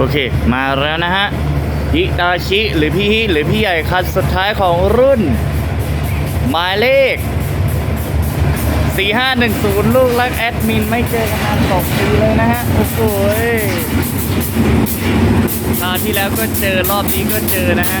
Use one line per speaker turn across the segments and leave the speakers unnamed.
โอเค มาแล้วนะฮะฮิตาชิ หรือพี่ฮิหรือพี่ใหญ่คันสุดท้ายของรุ่น หมายเลข 4510 ลูกรักแอดมิน ไม่เจอกันนานสองปีเลยนะฮะ โอ้โหยคราวที่แล้วก็เจอรอบนี้ก็เจอนะฮะ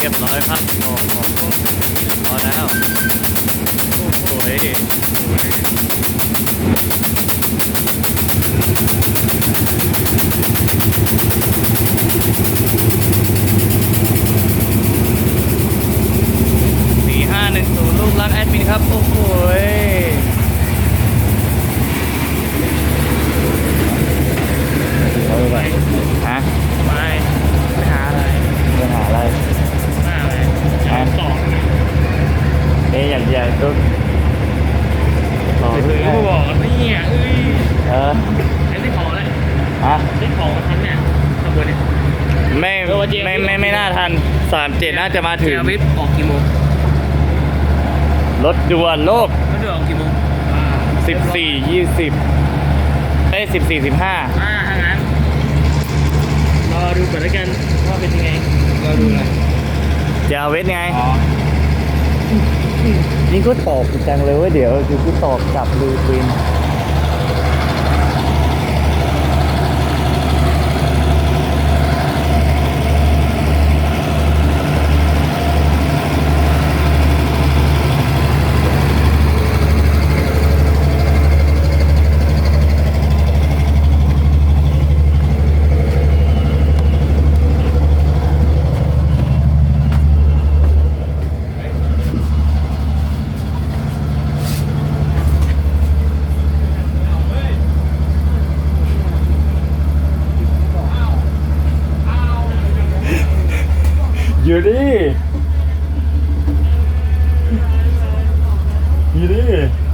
เรียบร้อยครับโอ้โหพอแล้วโอ้โหสี่ห้าหนึ่งศูนย์ลูกรักแอดมินครับ โอ้โห
เออว่าเจ๊
ไม่ไม่ไม่น่าทันสามเจ็ดน่าจะมาถึง
เจวิปออกกี่โมง
รถด่วนโลก
ก็เดือออกกี่โมง
สิบสี่ยี่สิบเอ้สิบสี่สิบห้า
อ่าถ้างั้นรอดูก่อนแล้วกันว่าเป็นยังไงรอดูเลย
จะเอาเวทไงนี่ก็ตอบจังเลยว่าเดี๋ยวคือกูตอบกลับลูวิน อยู่ดิอยู่ดิ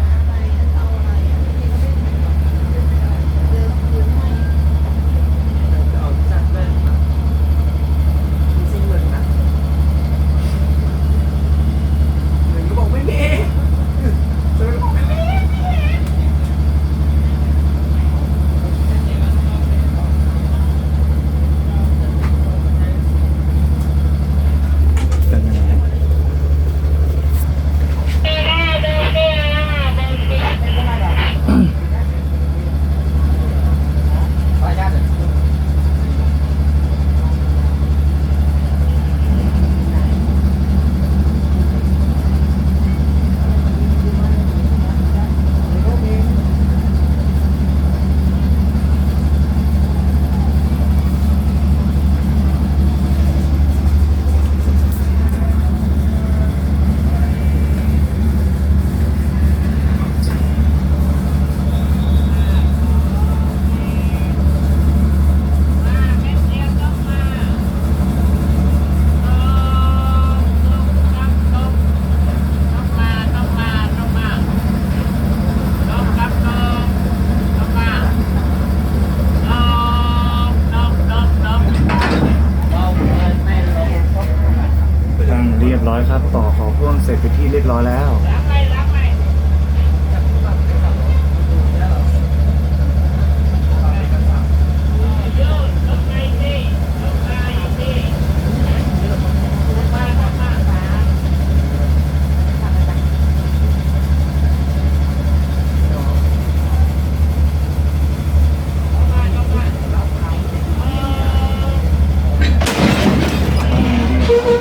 ตั้งเรียบร้อยครับ ต่อขอพ่วงเสร็จไปนที่เรียบร้อยแล้ว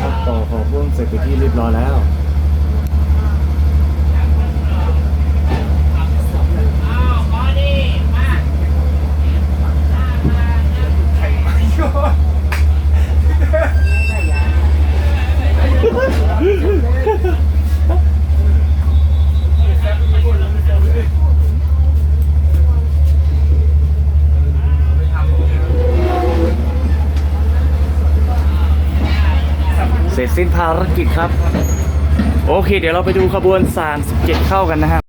ครับต่อขอพ่วงเสร็จไปนที่เรียบร้อยแล้ว สิ้นภารกิจครับ โอเค เดี๋ยวเราไปดูขบวน 37 เข้ากันนะฮะ